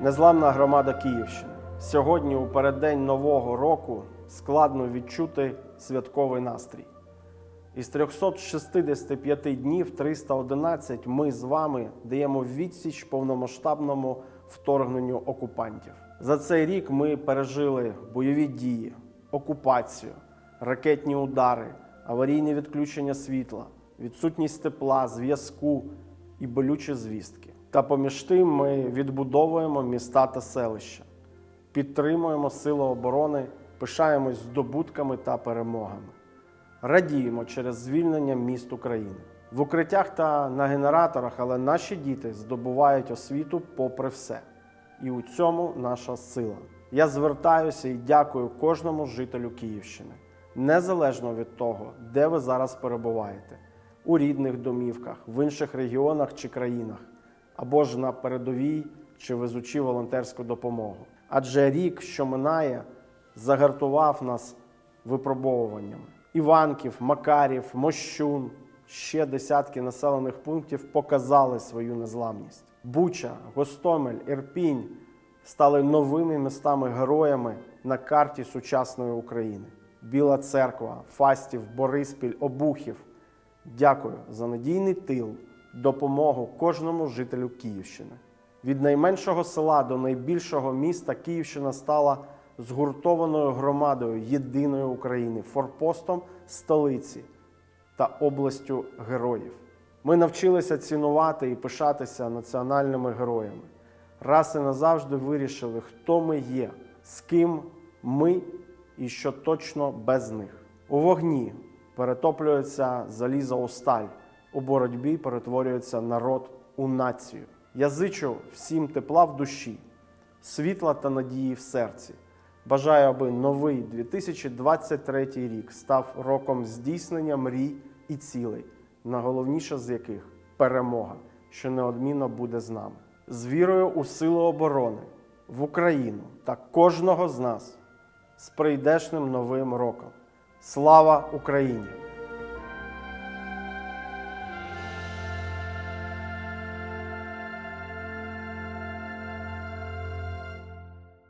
Незламна громада Київщини. Сьогодні, у переддень Нового року, складно відчути святковий настрій. Із 365 днів 311 ми з вами даємо відсіч повномасштабному вторгненню окупантів. За цей рік ми пережили бойові дії, окупацію, ракетні удари, аварійне відключення світла, відсутність тепла, зв'язку і болючі звістки. Та поміж тим ми відбудовуємо міста та селища, підтримуємо сили оборони, пишаємось здобутками та перемогами радіємо через звільнення міст України. В укриттях та на генераторах, але наші діти здобувають освіту попри все. І у цьому наша сила. Я звертаюся і дякую кожному жителю Київщини, незалежно від того, де ви зараз перебуваєте, у рідних домівках, в інших регіонах чи країнах, або ж на передовій чи везучи волонтерську допомогу. Адже рік, що минає, загартував нас випробовуваннями. Іванків, Макарів, Мощун, ще десятки населених пунктів показали свою незламність. Буча, Гостомель, Ірпінь стали новими містами-героями на карті сучасної України. Біла церква, Фастів, Бориспіль, Обухів. Дякую за надійний тил, допомогу кожному жителю Київщини. Від найменшого села до найбільшого міста Київщина стала згуртованою громадою єдиної України, форпостом столиці та областю героїв. Ми навчилися цінувати і пишатися національними героями. Раз і назавжди вирішили, хто ми є, з ким ми і що точно без них. У вогні перетоплюється залізо у сталь, у боротьбі перетворюється народ у націю. Я зичу всім тепла в душі, світла та надії в серці. Бажаю, аби новий 2023 рік став роком здійснення мрій і цілей, найголовніше з яких перемога, що неодмінно буде з нами. З вірою у силу оборони, в Україну та кожного з нас з прийдешним новим роком. Слава Україні!